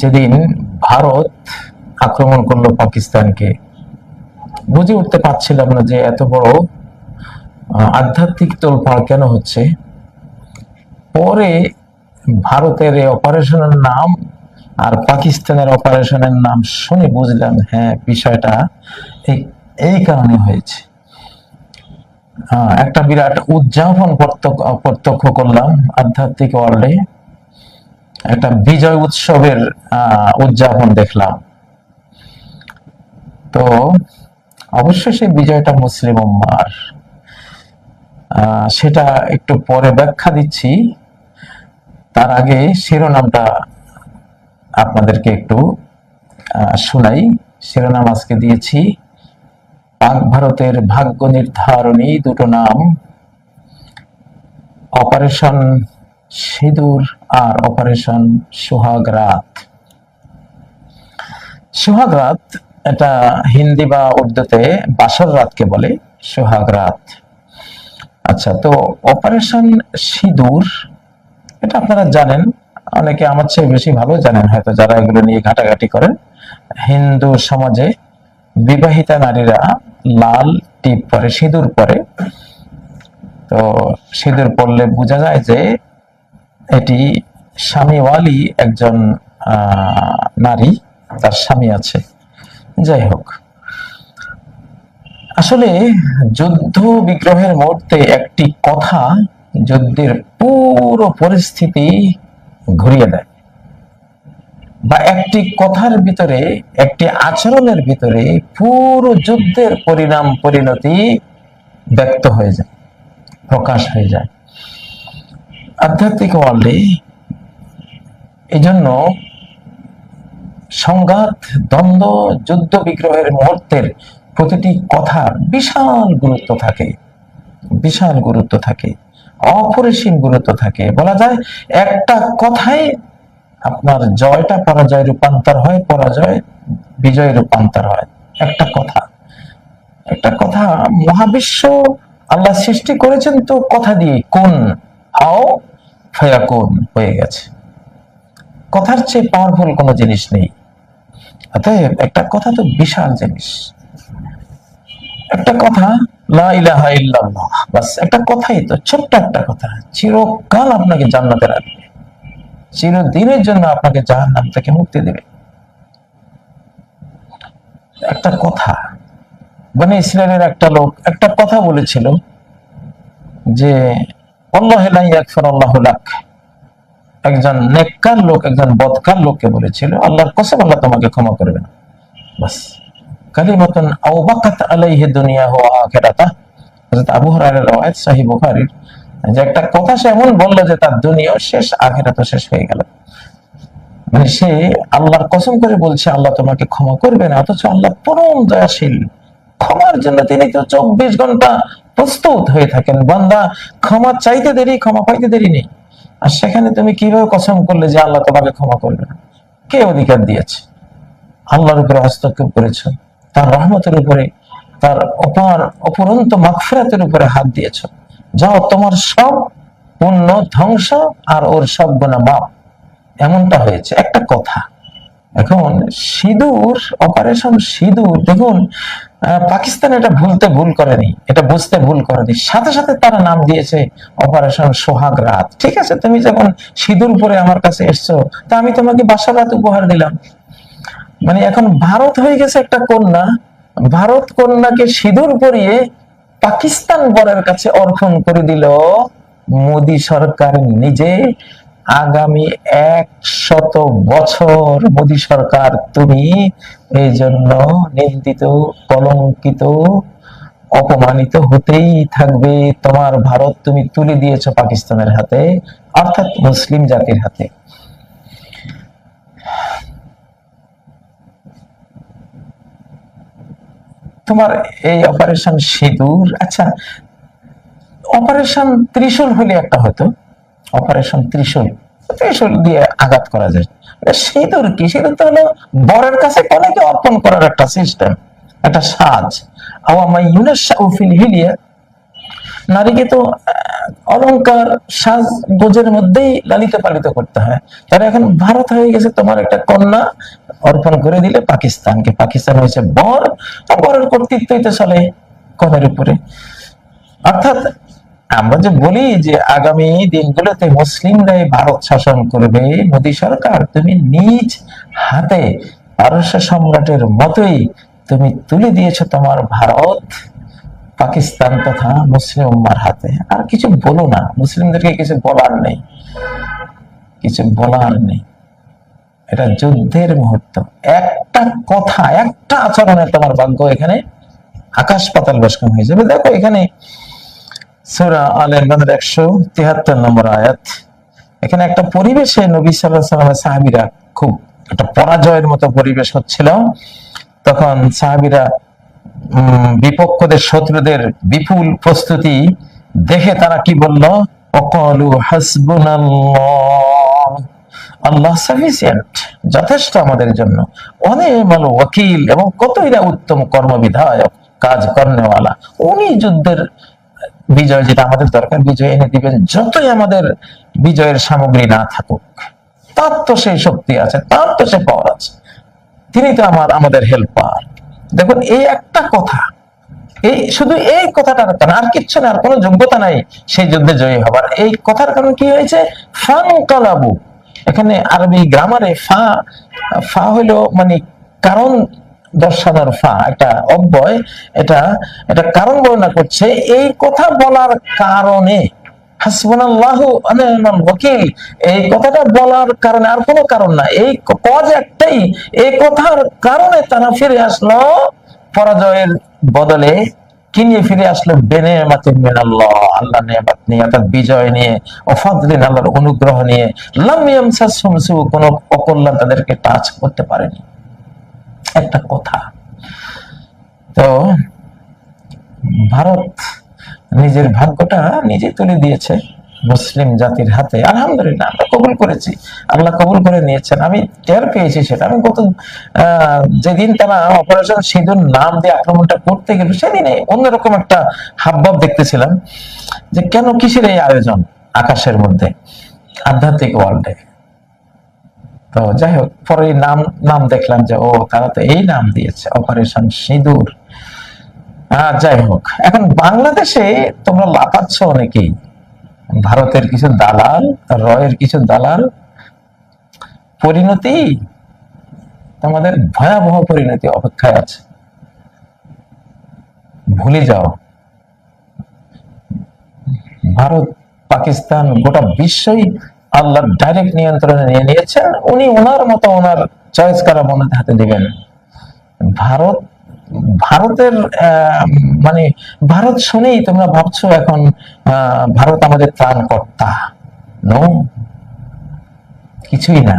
যেদিন ভারত আক্রমণ করল পাকিস্তানকে, বুঝে উঠতে পারছিলাম না যে এত বড় আধ্যাত্মিক তোলপাড় কেন হচ্ছে। পরে ভারতের এই অপারেশনের নাম আর পাকিস্তানের অপারেশনের নাম শুনে বুঝলাম হ্যাঁ বিষয়টা এই কারণে হয়েছে। একটা বিরাট উদযাপন প্রত্যক্ষ করলাম আধ্যাত্মিক ওয়ার্ল্ডে একটা বিজয় উৎসবের উদযাপন দেখলাম। তো অবশ্যই সেই বিজয়টা মুসলিম উম্মার। সেটা একটু পরে ব্যাখ্যা দিচ্ছি। তার আগে শিরোনামটা আপনাদেরকে একটু শোনাই। শিরোনাম আজকে দিয়েছি, পাক ভারতের ভাগ্য নির্ধারণী দুটো নাম। অপারেশন সিঁদুর আর অপারেশন সোহাগ রাত সোহাগ রাত এটা হিন্দি বা উর্দুতে বাসর রাতকে বলে সোহাগ রাত আচ্ছা তো অপারেশন সিঁদুর, এটা আপনারা জানেন, অনেকে আমার চেয়ে বেশি ভালো জানেন, হয়তো যারা এগুলো নিয়ে ঘাটাঘাটি করেন। হিন্দু সমাজে বিবাহিতা নারীরা লাল টিপ পরে সিঁদুর পরে। তো সিঁদুর পরলে বোঝা যায় যে এটি স্বামীওয়ালি একজন নারী, তার স্বামী আছে। যাই হোক। আসলে যুদ্ধ বিগ্রহের মুহূর্তে একটি কথা যুদ্ধের পুরো পরিস্থিতি ঘুরিয়ে দেয়। বা একটি কথার ভিতরে, একটি আচরণের ভিতরে পুরো যুদ্ধের পরিণাম, পরিণতি ব্যক্ত হয়ে যায়, প্রকাশ হয়ে যায়। আধ্যাত্মিক ওয়ার্ল্ডে এই জন্য সংঘাত, দ্বন্দ্ব, যুদ্ধ বিগ্রহের মুহূর্তের প্রতিটি কথা বিশাল গুরুত্ব থাকে। বিশাল গুরুত্ব থাকে। অপরিসীম গুরুত্ব থাকে। বলা যায়, একটা কথাই আপনার জয়টা পরাজয় রূপান্তর হয়, পরাজয় বিজয় রূপান্তর হয়। একটা কথা। একটা কথা মহাবিশ্ব আল্লাহ সৃষ্টি করেছেন তো কথা দিয়ে কোন? হাও ফায়াকুন হয়ে গেছে। কথার চেয়ে পাওয়ারফুল কোনো জিনিস নেই। অতএব একটা কথা তো বিশাল জিনিস। একটা কথা, লা ইলাহা ইল্লাল্লাহ বাস একটা কথাই তো, ছোট্ট একটা কথা। চিরকাল আপনাকে জান্নাতে রাখবে। চিরদিনের জন্য আপনাকে জাহান্নাম থেকে মুক্তি দেবে। একটা কথা মানে ইসরায়েলের একটা লোক একটা কথা বলেছিল যে একজন নেককার লোক, একজন বদকার লোককে বলেছিল, আল্লাহর কসম, আল্লাহ তোমাকে ক্ষমা করবে না। বাস। হযরত আবু যে একটা কথা সে এমন বলল যে তার দুনিয়াও শেষ, আখিরাতও শেষ হয়ে গেল। মানে সে আল্লাহর কসম করে বলছে, আল্লাহ তোমাকে ক্ষমা করবে না। অথচ আল্লাহ পরম দয়াশীল। ক্ষমার জন্য তিনি তো চব্বিশ ঘণ্টা প্রস্তুত হয়ে থাকেন। বান্দা ক্ষমা চাইতে দেরি, ক্ষমা পাইতে দেরি নেই। আর সেখানে তুমি কীভাবে কসম করলে যে আল্লাহ তোমাকে ক্ষমা করবে না কে অধিকার দিয়েছে? আল্লাহর উপরে হস্তক্ষেপ করেছ। তার রহমতের উপরে, তার অপার, অপরন্ত মাগফিরাতের উপরে হাত দিয়েছ। যাও, তোমার সব পুণ্য ধ্বংস আর ওর সব গুণা মাপ এমনটা হয়েছে। একটা কথা এখন সিঁদুর অপারেশন সিঁদুর, দেখুন পাকিস্তান এটা ভুলতে ভুল করেনি, এটা বুঝতে ভুল করেনি। সাথে সাথে তারা নাম দিয়েছে অপারেশন সোহাগ রাত। ঠিক আছে, তুমি যখন সিঁদুর পরে আমার কাছে এসছো, তা আমি তোমাকে বাসা রাত উপহার দিলাম। মানে এখন ভারত হয়ে গেছে একটা কন্যা, ভারত কন্যাকে সিঁদুর পরিয়ে পাকিস্তান বরের কাছে অর্পণ করে দিল মোদি সরকার নিজে। আগামী একশত বছর মোদি সরকার তুমি এই জন্য নিন্দিত, কলঙ্কিত, অপমানিত হতেই থাকবে। তোমার ভারত তুমি তুলে দিয়েছ পাকিস্তানের হাতে, অর্থাৎ মুসলিম জাতির হাতে। তোমার এই অপারেশন সিঁদুর আচ্ছা অপারেশন ত্রিশূল হলে একটা হতো। অপারেশন ত্রিশূল ত্রিশূল দিয়ে আঘাত করা যায়। সিঁদুর কি? সিঁদুর তো হলো বরের কাছে কনেকে অর্পণ করার একটা সিস্টেম একটা সাজ। আওয়ামা ইউনাস ফিল হিলিয়া। নারীকে তো অলংকার, সাজ, গোজের মধ্যেই লালিত পালিত করতে হয়। তারা এখন ভারত হয়ে গেছে তোমার একটা কন্যা অর্পণ করে দিলে পাকিস্তানকে। পাকিস্তান হয়েছে বর বরের কর্তৃত্বই তো চলে কনের উপরে। অর্থাৎ আমরা যে বলি যে আগামী দিনগুলোতে মুসলিমরাই ভারত শাসন করবে, মোদী সরকার, তুমি নিজ হাতে পারস্য সম্রাটের মতোই তুমি তুলে দিয়েছ তোমার ভারত, পাকিস্তান তথা মুসলিম উম্মার হাতে। আর কিছু বলো না, মুসলিমদেরকে কিছু বলার নেই, কিছু বলার নেই। এটা যুদ্ধের মুহূর্ত। একটা কথা, একটা আচরণে তোমার ভাগ্য এখানে আকাশ পাতাল বসকাম হয়ে যাবে। দেখো এখানে সুরা আল ইমরানের একশো তিহাত্তর নম্বর আয়াত। এখানে একটা পরিবেশে নবী সাল্লাহ সাল্লামের সাহাবিরা খুব একটা পরাজয়ের মতো পরিবেশ হচ্ছিল। তখন সাহাবিরা বিপক্ষদের শত্রুদের বিপুল প্রস্তুতি দেখে তারা কি বলল? অকলু হাসবুনাল্লাহ। আল্লাহ সাফিসিয়েন্ট, যথেষ্ট আমাদের জন্য। অনেক ভালো ওকিল এবং কতই না উত্তম কর্মবিধায়ক, কাজ কর্নেওয়ালা উনি যুদ্ধের বিজয় যেটা আমাদের দরকার, বিজয় এনে দিবেন যতই আমাদের বিজয়ের সামগ্রী না থাকুক, তার তো সেই শক্তি আছে, তার তো সে পাওয়ার আছে। তিনি তো আমার, আমাদের হেল্পার দেখুন, এই একটা কথা, এই শুধু এই কথাটার কারণে, আর কিচ্ছু না, আর কোনো যোগ্যতা নাই সেই যুদ্ধে জয়ী হবার। এই কথার কারণে কি হয়েছে? ফান কালাবু এখানে আরবি গ্রামারে ফা ফা হলো মানে কারণ দর্শানোর ফা, একটা অব্যয়, এটা এটা কারণ বর্ণনা করছে, এই কথা বলার কারণে এই কথাটা বলার কারণে আর কোনো কারণ না। এই কজ একটাই, এই কথার কারণে তারা ফিরে আসলো পরাজয়ের বদলে, কি নিয়ে ফিরে আসলো? বেনে আল্লাহ নিয়ামত নিয়ে, অর্থাৎ বিজয় নিয়ে আল্লাহর অনুগ্রহ নিয়ে, লাম ইয়ামসাসহুম কোনো অকল্যাণ তাদেরকে টাচ করতে পারেনি। একটা কথা। তো, ভারত নিজের ভাগ্যটা নিজে তুলে দিয়েছে মুসলিম জাতির হাতে। আলহামদুলিল্লাহ, আমরা কবুল করেছি। আল্লাহ কবুল করে নিয়েছেন। আমি টের পেয়েছি সেটা। আমি গত যেদিন তারা অপারেশন সিঁদুর নাম দিয়ে আক্রমণটা করতে গেল সেদিনে অন্যরকম একটা হাবভাব দেখতেছিলাম যে কেন কিসের এই আয়োজন আকাশের মধ্যে, আধ্যাত্মিক ওয়ার্ল্ডে তো যাই হোক পরে নাম নাম দেখলাম যে, ও তারা তো এই নাম দিয়েছে অপারেশন সিঁদুর। যাই হোক এখন বাংলাদেশে তোমরা লাফাচ্ছ অনেকেই। ভারতের কিছু দালাল, রয়ের কিছু দালাল, পরিণতি, তোমাদের ভয়াবহ পরিণতি অপেক্ষায় আছে। ভুলে যাও। ভারত, পাকিস্তান, গোটা বিশ্বই আল্লাহর ডাইরেক্ট নিয়ন্ত্রণে নিয়ে নিয়েছেন, উনি ওনার মতো ওনার চয়েস করা মনে হাতে দিবেন? ভারত, ভারতের মানে ভারত শুনেই তোমরা ভাবছ এখন ভারত আমাদের ত্রাণকর্তা। নো কিছুই না।